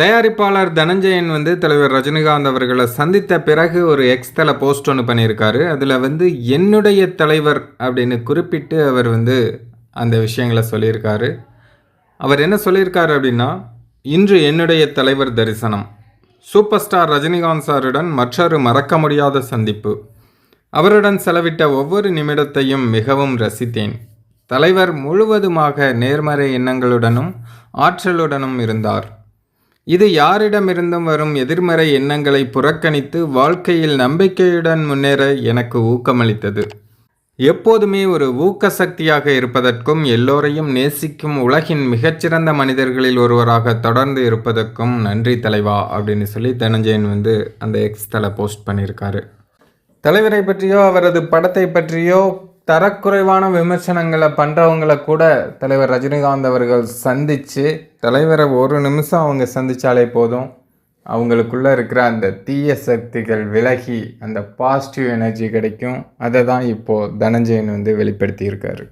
தயாரிப்பாளர் தனஞ்சயன் வந்து தலைவர் ரஜினிகாந்த் அவர்களை சந்தித்த பிறகு ஒரு எக்ஸ்தல போஸ்ட் ஒன்று பண்ணியிருக்காரு. அதில் வந்து என்னுடைய தலைவர் அப்படின்னு குறிப்பிட்டு அவர் வந்து அந்த விஷயங்களை சொல்லியிருக்காரு. அவர் என்ன சொல்லியிருக்காரு அப்படின்னா இன்று என்னுடைய தலைவர் தரிசனம். சூப்பர் ஸ்டார் ரஜினிகாந்த் சாருடன் மற்றொரு மறக்க முடியாத சந்திப்பு. அவருடன் செலவிட்ட ஒவ்வொரு நிமிடத்தையும் மிகவும் ரசித்தேன். தலைவர் முழுவதுமாக நேர்மறை எண்ணங்களுடனும் ஆற்றலுடனும் இருந்தார். இது யாரிடமிருந்தும் வரும் எதிர்மறை எண்ணங்களை புறக்கணித்து வாழ்க்கையில் நம்பிக்கையுடன் முன்னேற எனக்கு ஊக்கமளித்தது. எப்போதுமே ஒரு ஊக்க சக்தியாக இருப்பதற்கும் எல்லோரையும் நேசிக்கும் உலகின் மிகச்சிறந்த மனிதர்களில் ஒருவராக தொடர்ந்து இருப்பதற்கும் நன்றி தலைவா அப்படின்னு சொல்லி தனஞ்சயன் வந்து அந்த எக்ஸ் தலை போஸ்ட் பண்ணியிருக்காரு. தலைவரை பற்றியோ அவரது படத்தை பற்றியோ தரக்குறைவான விமர்சனங்களை பண்ணுறவங்கள கூட தலைவர் ரஜினிகாந்த் அவர்கள் சந்தித்து தலைவரை ஒரு நிமிஷம் அவங்க சந்தித்தாலே போதும். அவங்களுக்குள்ளே இருக்கிற அந்த தீய சக்திகள் விலகி அந்த பாசிட்டிவ் எனர்ஜி கிடைக்கும். அதை தான் இப்போது தனஞ்சயன் வந்து வெளிப்படுத்தியிருக்காரு.